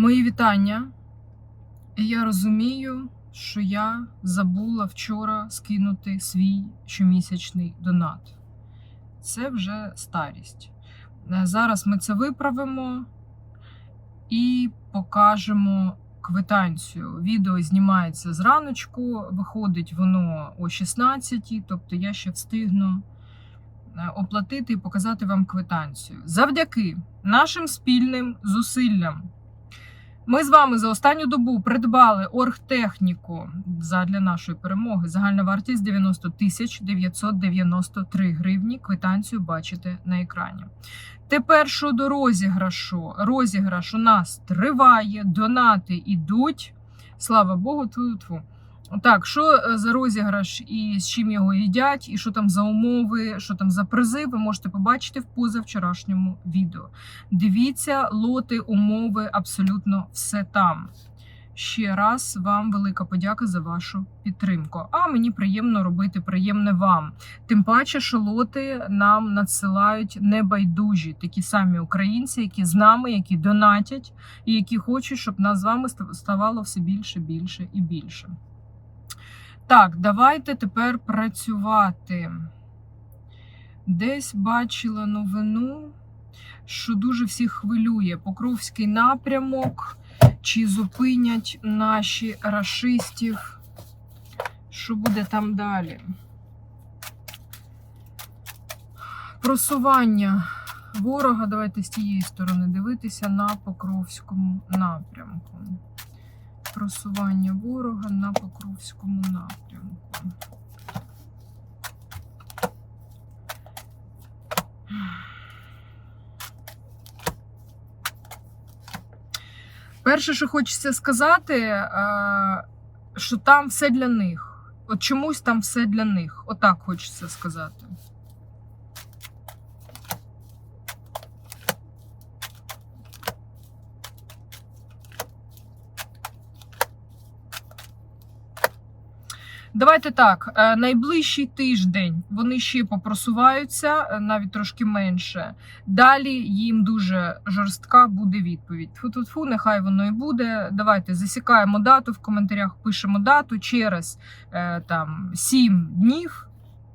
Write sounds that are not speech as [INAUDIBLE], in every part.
Мої вітання. Я розумію, що я забула вчора скинути свій щомісячний донат. Це вже старість. Е, Зараз ми це виправимо і покажемо квитанцію. Відео знімається зраночку, виходить воно о 16, тобто я ще встигну е, оплатити і показати вам квитанцію. Завдяки нашим спільним зусиллям. Ми з вами за останню добу придбали оргтехніку для нашої перемоги. Загальна вартість 90 тисяч 993 гривні. Квитанцію бачите на екрані. Тепер щодо розіграшу. Розіграш у нас триває, донати ідуть. Слава Богу, тьфу-тьфу. Так, що е, за розіграш і з чим його їдять, і що там за умови, що там за призи, ви можете побачити в позавчорашньому відео. Дивіться, лоти, умови, абсолютно все там. Ще раз вам велика подяка за вашу підтримку. А мені приємно робити приємне вам. Тим паче, що лоти нам надсилають небайдужі, такі самі українці, які з нами, які донатять, і які хочуть, щоб нас з вами ставало все більше, більше і більше. Так, давайте тепер працювати. Десь бачила новину, що дуже всіх хвилює Покровський напрямок, чи зупинять наші рашистів. Що буде там далі? Просування ворога. Давайте з тієї сторони дивитися на Покровському напрямку. Просування ворога на Покровському напрямку. Перше, що хочеться сказати, е, що там все для них. От чомусь там все для них. Отак хочеться сказати. Давайте так, е, найближчий тиждень вони ще попросуваються, е, навіть трошки менше. Далі їм дуже жорстка буде відповідь. Фу-фу-фу, нехай воно і буде. Давайте засікаємо дату в коментарях, пишемо дату через е, там 7 днів,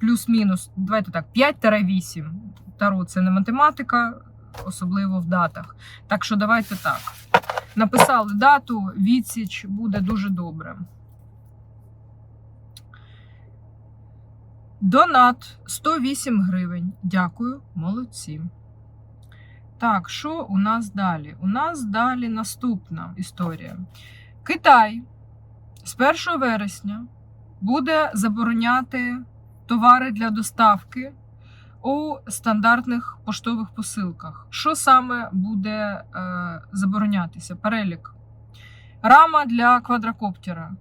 плюс-мінус. Давайте так, 5-8. Таро це не математика, особливо в датах. Так що давайте так. Написали дату, відсіч буде дуже добре. Донат 108 гривень. Дякую, молодці. Так, що у нас далі? У нас далі наступна історія. Китай з 1 вересня буде забороняти товари для доставки у стандартних поштових посилках. Що саме буде е, заборонятися? Перелік. Рама для квадрокоптера.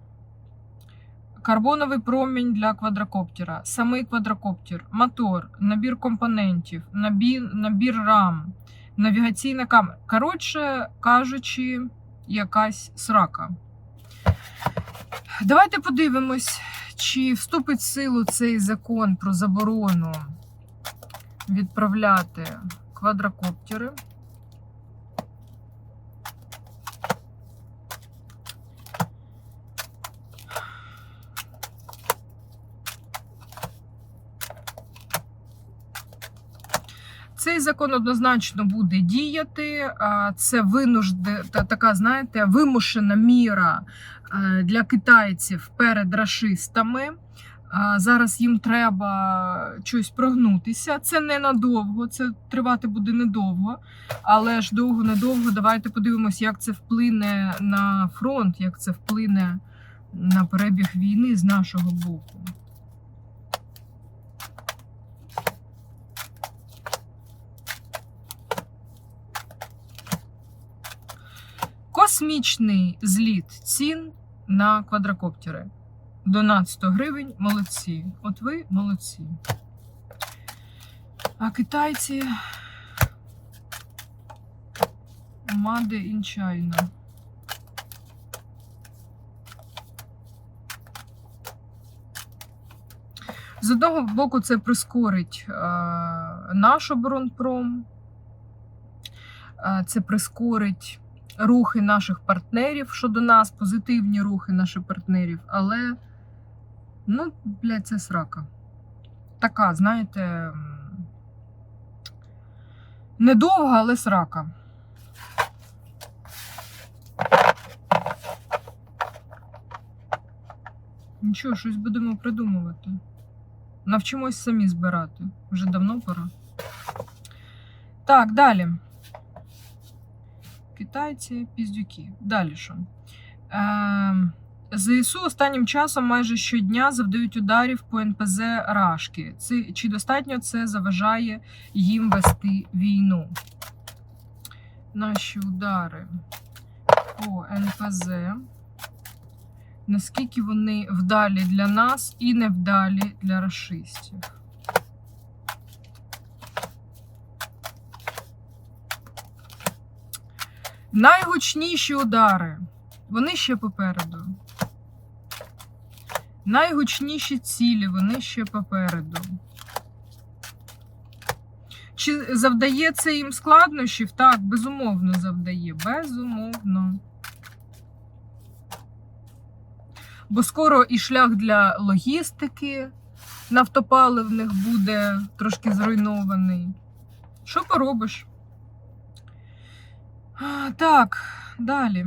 Карбоновий промінь для квадрокоптера, самий квадрокоптер, мотор, набір компонентів, набір, набір рам, навігаційна камера. Коротше кажучи, якась срака. Давайте подивимось, чи вступить в силу цей закон про заборону відправляти квадрокоптери. Цей закон однозначно буде діяти. Це винужде така, знаєте, вимушена міра е, для китайців перед рашистами. Зараз їм треба щось прогнутися. Це ненадовго, це тривати буде недовго, але ж довго-недовго. Давайте подивимося, як це вплине на фронт, як це вплине на перебіг війни з нашого боку. Космічний зліт цін на квадрокоптери. Донат 100 гривень. Молодці. От ви молодці. А китайці. In China. З одного боку, це прискорить е, наш оборонпром, е, це прискорить рухи наших партнерів щодо нас, позитивні рухи наших партнерів, але, ну, блядь, це срака. Така, знаєте, недовга, але срака. Нічого, щось будемо придумувати. Навчимось самі збирати. Вже давно пора. Так, далі. Китайці, піздюки. Далі що? Е, ЗСУ останнім часом майже щодня завдають ударів по НПЗ Рашки. Це, чи достатньо це заважає їм вести війну? Наші удари по НПЗ. Наскільки вони вдалі для нас і невдалі для расистів? Найгучніші удари. Вони ще попереду. Найгучніші цілі, вони ще попереду. Чи завдає це їм складнощів? Так, безумовно, завдає. Безумовно. Бо скоро і шлях для логістики нафтопаливних буде трошки зруйнований. Що поробиш? Так, далі.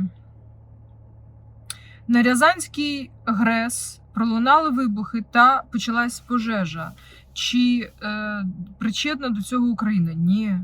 На Рязанський ГРЕС пролунали вибухи та почалась пожежа. Чи е, причетна до цього Україна? Ні.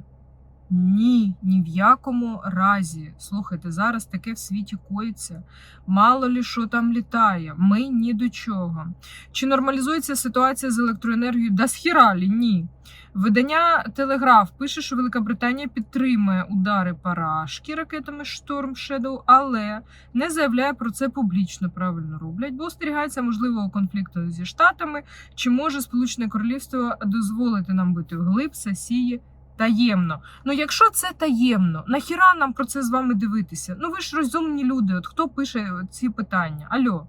Ні, ні в якому разі. Слухайте, зараз таке в світі коїться. Мало лі що там літає. Ми ні до чого. Чи нормалізується ситуація з електроенергією? Да схіралі? Ні. Видання Телеграф пише, що Велика Британія підтримує удари парашки ракетами Storm Shadow, але не заявляє про це публічно. Правильно роблять, бо остерігається можливого конфлікту зі штатами. Чи може Сполучене Королівство дозволити нам бити вглиб Сасії таємно? Ну, якщо це таємно, нахіра нам про це з вами дивитися? Ну ви ж розумні люди. От хто пише ці питання? Альо.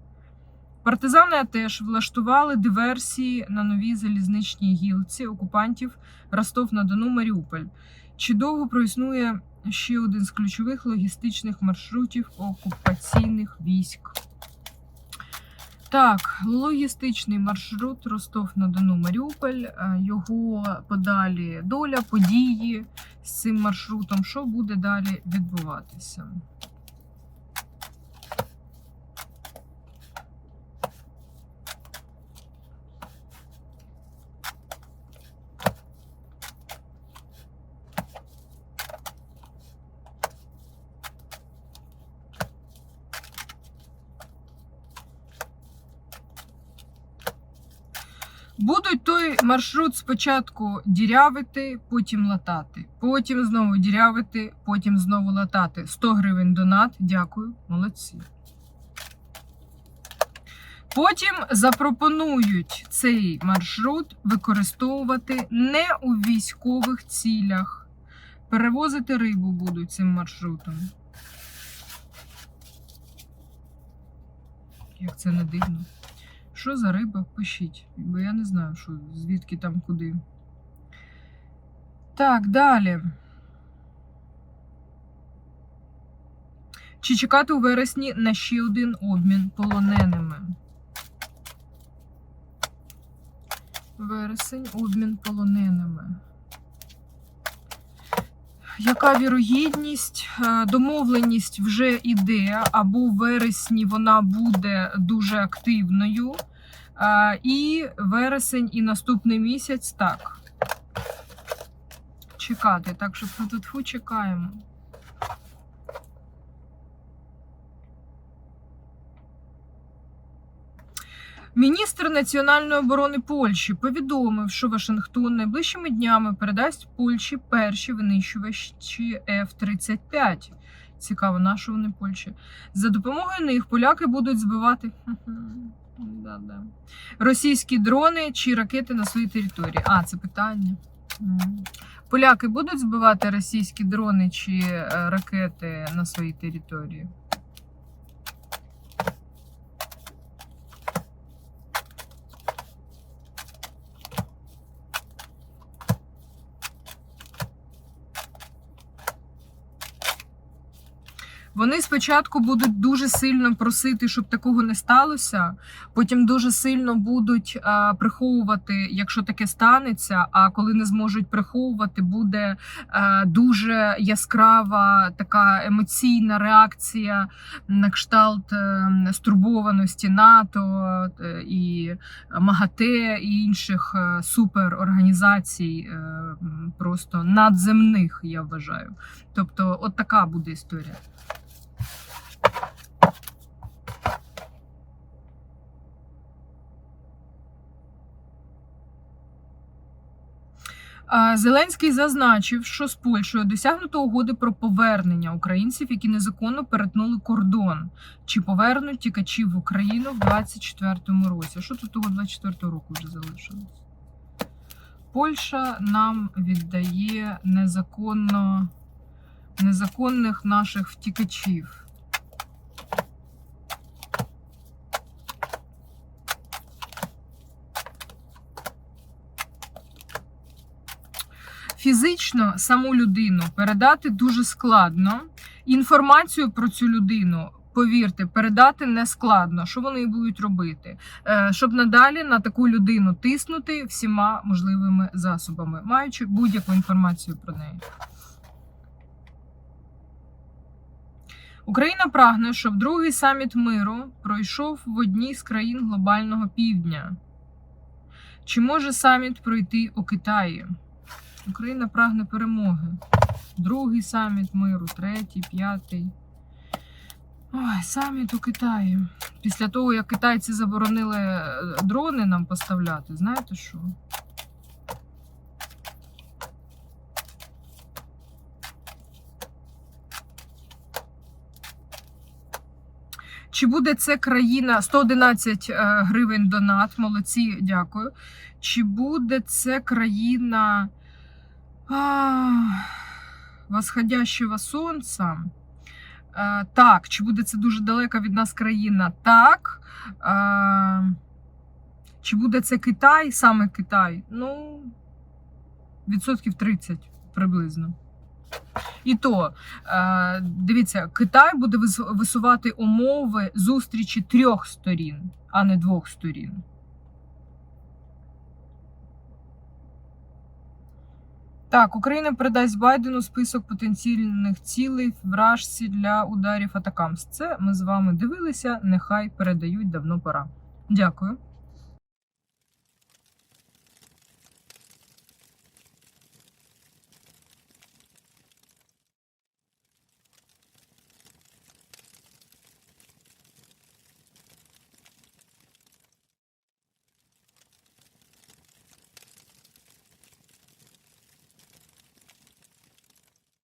Партизани теж влаштували диверсії на новій залізничній гілці окупантів Ростов-на-Дону Маріуполь. Чи довго проіснує ще один з ключових логістичних маршрутів окупаційних військ? Так, логістичний маршрут Ростов-на-Дону Маріуполь. е, Його подалі доля, події з цим маршрутом. Що буде далі відбуватися? Будуть той маршрут спочатку дірявити, потім латати. Потім знову дірявити, потім знову латати. 100 гривень донат. Дякую, молодці. Потім запропонують цей маршрут використовувати не у військових цілях. Перевозити рибу будуть цим маршрутом. Як це не дивно. Що за риба? Пишіть, бо я не знаю, що, звідки там куди. Так, далі. Чи чекати у вересні на ще один обмін полоненими? Вересень, обмін полоненими. Яка вірогідність? Е, Домовленість вже іде, або в вересні вона буде дуже активною. І вересень і наступний місяць так. Чекати. Так що тут чекаємо. Міністр національної оборони Польщі повідомив, що Вашингтон найближчими днями передасть Польщі перші винищувачі F-35. Цікаво, на що вони Польщі. За допомогою них поляки будуть збивати [LAUGHS] Да-да. російські дрони чи ракети на своїй території. А, це питання. Поляки будуть збивати російські дрони чи е, ракети на своїй території? Вони спочатку будуть дуже сильно просити, щоб такого не сталося. Потім дуже сильно будуть а, приховувати, якщо таке станеться. А коли не зможуть приховувати, буде а, дуже яскрава така емоційна реакція на кшталт е, стурбованості НАТО е, і МАГАТЕ і інших е, суперорганізацій, е, просто надземних, я вважаю. Тобто, от така буде історія. Зеленський зазначив, що з Польщею досягнуто угоди про повернення українців, які незаконно перетнули кордон, чи повернуть тікачів в Україну в 24-му році. Що тут того 24-го року вже залишилось? Польща нам віддає незаконно незаконних наших втікачів. Фізично саму людину передати дуже складно. Інформацію про цю людину, повірте, передати не складно. Що вони будуть робити? Е, Щоб надалі на таку людину тиснути всіма можливими засобами, маючи будь-яку інформацію про неї. Україна прагне, щоб другий саміт миру пройшов в одній з країн глобального півдня. Чи може саміт пройти у Китаї? Україна прагне перемоги. Другий саміт миру, третій, п'ятий. Ой, саміт у Китаї. Після того, як китайці заборонили е, дрони нам поставляти, знаєте що? Чи буде це країна 111 е, гривень донат? Молодці, дякую. Чи буде це країна восходящего сонця? Е, Так, чи буде це дуже далека від нас країна? Так. Е, Чи буде це Китай, саме Китай? Ну, відсотків 30 приблизно. І то, е, дивіться, Китай буде висувати умови зустрічі трьох сторін, а не двох сторін. Так, Україна передасть Байдену список потенційних цілей вражці для ударів атакамс. Це ми з вами дивилися. Нехай передають давно пора. Дякую.